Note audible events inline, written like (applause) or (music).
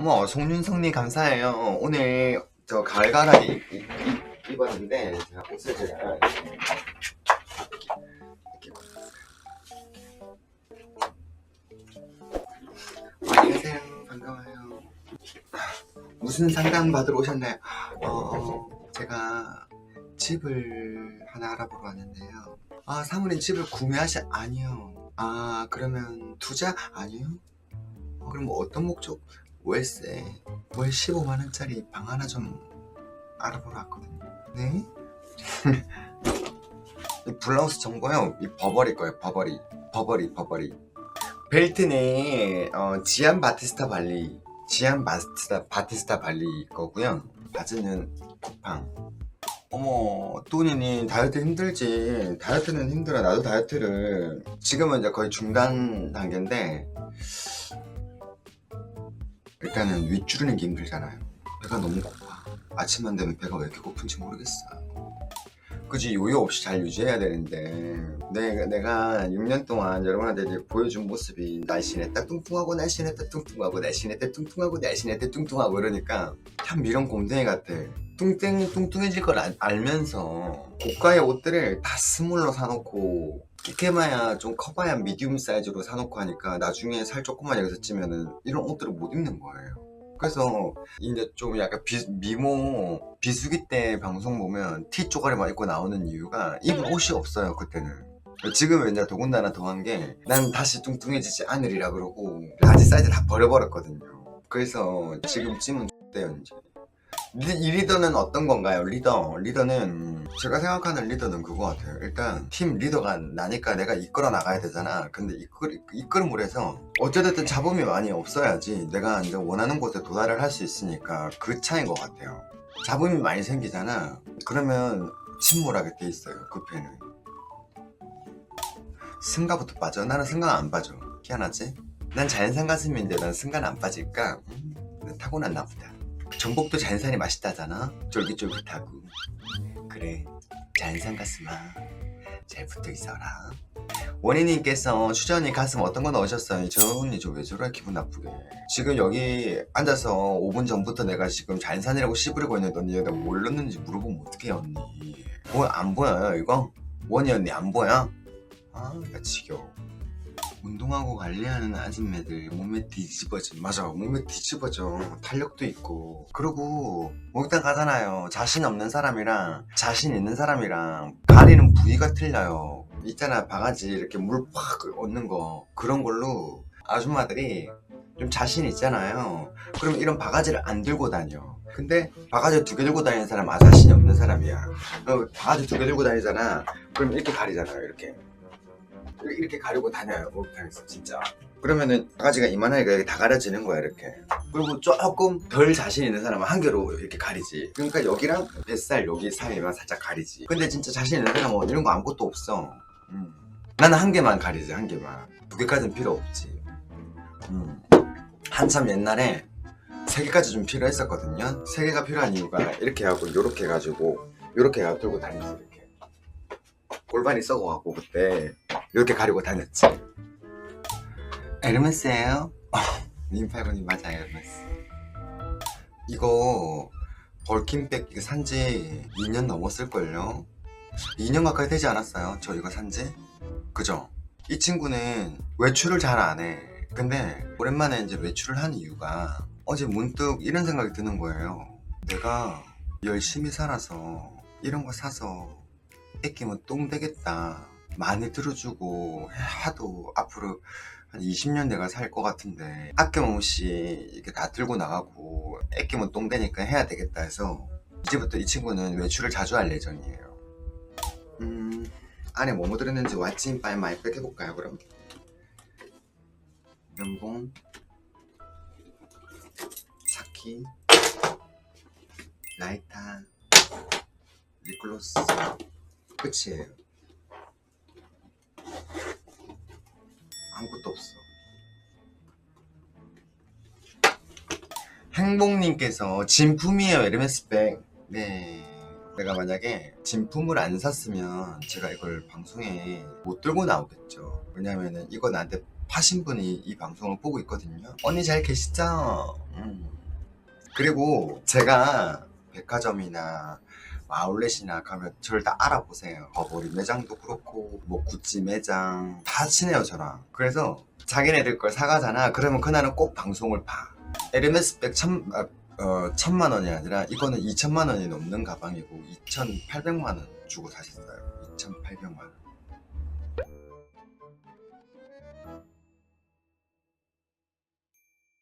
어머 송윤성님 감사해요. 오늘 저 가라이 입- 입- 입었는데 제가 옷을 제가 안녕하세요. 반가워요. 무슨 상담 받으러 오셨나요? 어, 제가 집을 하나 알아보러 왔는데요. 아, 사모님 집을 구매하시, 아니요. 아, 그러면 투자? 아니요. 어, 그럼 뭐 어떤 목적? 월세. 월 15만원짜리 방 하나 좀 알아보러 왔거든요. 네? (laughs) 이 블라우스 정보요. 이 버버리 거예요, 버버리. 버버리, 버버리. 벨트는 어, 지안 바티스타 발리 지안 바티스타 바티스타 발리 거고요 바지는 쿠팡 어머 또니니 다이어트 힘들지 다이어트는 힘들어 나도 다이어트를 지금은 이제 거의 중간 단계인데 일단은 윗 줄이는 게 힘들잖아요. 배가 너무 고파. 아침만 되면 배가 왜 이렇게 고픈지 모르겠어. 그지? 요요 없이 잘 유지해야 되는데. 내가, 내가 6년 동안 여러분한테 이제 보여준 모습이 날씬했다 뚱뚱하고 날씬했다 뚱뚱하고 날씬했다 뚱뚱하고 날씬했다 뚱뚱하고 이러니까 참 미련 곰탱이 같아. 뚱땡 뚱뚱해질 걸 알, 알면서 고가의 옷들을 다 스몰로 사놓고 끼케마야 좀 커봐야 미디움 사이즈로 사놓고 하니까 나중에 살 조금만 여기서 찌면은 이런 옷들을 못 입는 거예요. 그래서 이제 좀 약간 비, 미모 비수기 때 방송 보면 티 쪼가리만 입고 나오는 이유가 입을 옷이 없어요 그때는. 지금은 이제 더군다나 더한 게 난 다시 뚱뚱해지지 않으리라 그러고 라지 사이즈 다 버려버렸거든요. 그래서 지금 찜은 X대요 이제 리, 이 리더는 어떤 건가요? 리더. 리더는 제가 생각하는 리더는 그거 같아요. 일단 팀 리더가 나니까 내가 이끌어 나가야 되잖아. 근데 이끌, 해서 어쨌든 잡음이 많이 없어야지 내가 이제 원하는 곳에 도달을 할 수 있으니까 그 차이인 것 같아요. 잡음이 많이 생기잖아. 그러면 침몰하게 돼 있어요 그 패는 승가부터 빠져? 나는 승가 안 빠져. 희한하지? 난 자연산 가슴인데 난 승가는 안 빠질까? 음, 난 타고났나 보다 전복도 자연산이 맛있다잖아. 쫄깃쫄깃하고. 그래 자연산 가슴아 잘 붙어 있어라. 원희님께서 추전이 가슴 어떤 거 넣으셨어요? 저 언니 저 왜 저래? 기분 나쁘게. 지금 여기 앉아서 5분 전부터 내가 지금 자연산이라고 씹으려고 했는데 언니 내가 뭘 넣는지 물어보면 어떡해 언니? 뭐안 보여요 이거? 원희 언니 안 보여? 아나 지겨워 운동하고 관리하는 아줌매들 몸에 뒤집어져 맞아. 몸에 뒤집어져. 탄력도 있고. 그리고 목욕탕 가잖아요. 자신 없는 사람이랑 자신 있는 사람이랑 가리는 부위가 틀려요. 있잖아. 바가지 이렇게 물팍 얻는 거. 그런 걸로 아줌마들이 좀 자신 있잖아요. 그럼 이런 바가지를 안 들고 다녀. 근데 바가지 두 개 들고 다니는 사람 아 자신이 없는 사람이야. 어, 바가지 두 개 들고 다니잖아. 그럼 이렇게 가리잖아요 이렇게 이렇게 가리고 다녀요 목욕탕에서 진짜. 그러면은 바가지가 이만하니까 이렇게 다 가려지는 거야 이렇게. 그리고 조금 덜 자신 있는 사람은 한 개로 이렇게 가리지. 그러니까 여기랑 뱃살 여기 사이만 살짝 가리지. 근데 진짜 자신 있는 사람은 이런 거 아무것도 없어. 음. 나는 한 개만 가리지 한 개만. 두 개까지는 필요 없지. 음. 한참 옛날에 세 개까지 좀 필요했었거든요. 세 개가 필요한 이유가 이렇게 하고 이렇게 해가지고 이렇게 해가 들고 다니지 이렇게 골반이 썩어갖고 그때 이렇게 가리고 다녔지. 에르메스예요? 민팔건이 (laughs) 맞아요, 에르메스. 이거 벌킨백 이거 산지 2년 넘었을걸요? 2년 가까이 되지 않았어요? 저 이거 산지? 그죠? 이 친구는 외출을 잘 안 해. 근데 오랜만에 이제 외출을 한 이유가 어제 문득 이런 생각이 드는 거예요. 내가 열심히 살아서 이런 거 사서 애끼면 똥 되겠다. 많이 들어주고 하도 앞으로 한 20년 내가 살 것 같은데 아낌없이 이렇게 다 들고 나가고 애끼면 똥 되니까 해야 되겠다 해서 이제부터 이 친구는 외출을 자주 할 예정이에요. 음 안에 뭐뭐 들었는지 왓츠인 바이 마이 백 해볼까요 그럼? 면봉 차키 라이터 립글로스 끝이에요. 행복님께서 진품이에요 에르메스백. 네. 내가 만약에 진품을 안 샀으면 제가 이걸 방송에 못 들고 나오겠죠. 왜냐면은 이거 나한테 파신 분이 이 방송을 보고 있거든요. 언니 잘 계시죠? 음. 그리고 제가 백화점이나 아울렛이나 가면 저를 다 알아보세요. 버버리 매장도 그렇고 뭐 구찌 매장 다 친해요 저랑. 그래서 자기네들 걸 사가잖아. 그러면 그날은 꼭 방송을 봐. 에르메스 백 천, 아, 어, 천만 원이 아니라 이거는 2천만 원이 넘는 가방이고 2,800만 원 주고 사셨어요. 2,800만 원.